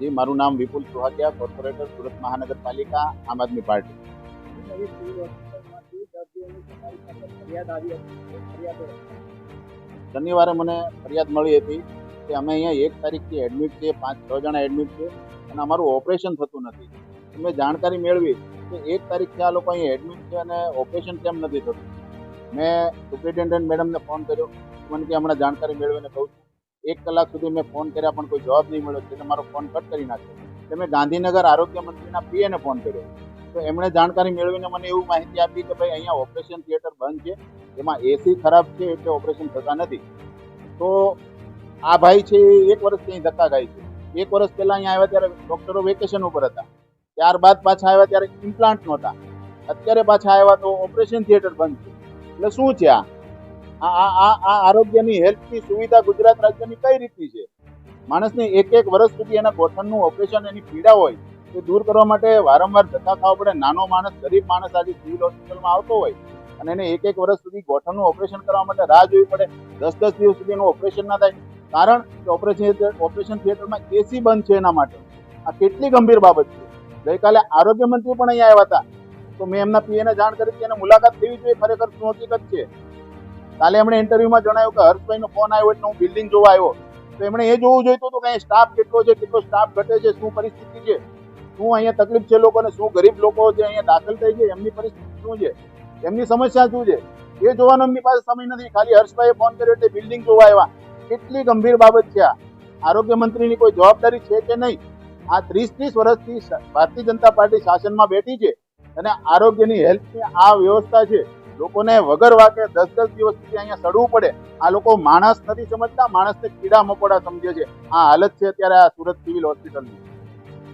જી, મારું નામ વિપુલ સુહાગિયા કોર્પોરેટર, સુરત મહાનગરપાલિકા, આમ આદમી પાર્ટી. શનિવારે મને ફરિયાદ મળી હતી કે અમે અહીંયા એક તારીખથી એડમિટ છીએ, પાંચ, છ જણા એડમિટ છે અને અમારું ઓપરેશન થતું નથી. મેં જાણકારી મેળવી કે એક તારીખથી આ લોકો અહીંયા એડમિટ છે અને ઓપરેશન કેમ નથી થતું. મેં સુપ્રિન્ટેન્ડન્ટ મેડમને ફોન કર્યો. મને કે હમણાં જાણકારી મેળવીને કહું છું. એક કલાક સુધી મેં ફોન કર્યા, પણ કોઈ જવાબ નહીં મળ્યો. એટલે મારો ફોન કટ કરી નાખ્યો. એટલે મેં ગાંધીનગર આરોગ્ય મંત્રીના પીએને ફોન કર્યો. તો એમણે જાણકારી મેળવીને મને એવું માહિતી આપી કે ભાઈ અહીંયા ઓપરેશન થિયેટર બંધ છે. એમાં એસી ખરાબ છે એટલે ઓપરેશન થતા નથી. તો આ ભાઈ છે એ એક વર્ષથી અહીં ધક્કા ખાય છે. એક વર્ષ પહેલાં અહીંયા આવ્યા ત્યારે ડોક્ટરો વેકેશન ઉપર હતા. ત્યારબાદ પાછા આવ્યા ત્યારે ઇમ્પ્લાન્ટ નહોતા. અત્યારે પાછા આવ્યા તો ઓપરેશન થિયેટર બંધ છે. એટલે શું છે આ? આ આ આ- આરોગ્યની હેલ્થની સુવિધા ગુજરાત રાજ્યની કઈ રીતની છે? માણસને એક એક વર્ષ સુધી એના ગોઠણનું ઓપરેશન, એની પીડા હોય તે દૂર કરવા માટે વારંવાર ધક્કા ખાવા પડે. નાનો માણસ, ગરીબ માણસ આજે સિવિલ હોસ્પિટલમાં આવતો હોય અને એને એક એક વર્ષ સુધી ગોઠણનું ઓપરેશન કરવા માટે રાહ જોવી પડે. દસ દસ દિવસ સુધી એનું ઓપરેશન ના થાય. કારણ કે ઓપરેશન ઓપરેશન થિયેટરમાં એસી બંધ છે એના માટે. આ કેટલી ગંભીર બાબત છે. ગઈકાલે આરોગ્ય મંત્રી પણ અહીંયા આવ્યા હતા. તો મેં એમના પીએને જાણ કરી હતી એને મુલાકાત લેવી જોઈએ. ખરેખર શું હકીકત છે? કાલે એમણે ઇન્ટરવ્યુમાં જણાવ્યું કે હર્ષભાઈનો ફોન આવ્યો એટલે હું બિલ્ડિંગ જોવા આવ્યો. તો એમણે એ જોવું જોઈતું હતું કે અહીં સ્ટાફ કેટલો છે, કેટલો સ્ટાફ ઘટે છે, શું પરિસ્થિતિ છે, શું અહીંયા તકલીફ છે લોકોને, શું ગરીબ લોકો જે અહીંયા દાખલ થઈ છે, એમની પરિસ્થિતિ શું છે, એમની સમસ્યા શું છે? એ જોવાનો એમની પાસે સમય નથી. ખાલી હર્ષભાઈએ ફોન કર્યો એટલે બિલ્ડિંગ જોવા આવ્યા. કેટલી ગંભીર બાબત છે આ. આરોગ્ય મંત્રીની કોઈ જવાબદારી છે કે નહીં? આ ત્રીસ ત્રીસ વર્ષથી ભારતીય જનતા પાર્ટી શાસનમાં બેઠી છે અને આરોગ્યની હેલ્થની આ વ્યવસ્થા છે. લોકોને વગર વાકે દસ દસ દિવસ સુધી અહીંયા સડવું પડે. આ લોકો માણસ નથી સમજતા, માણસને કીડા મકોડા સમજે છે. આ હાલત છે અત્યારે આ સુરત સિવિલ હોસ્પિટલની.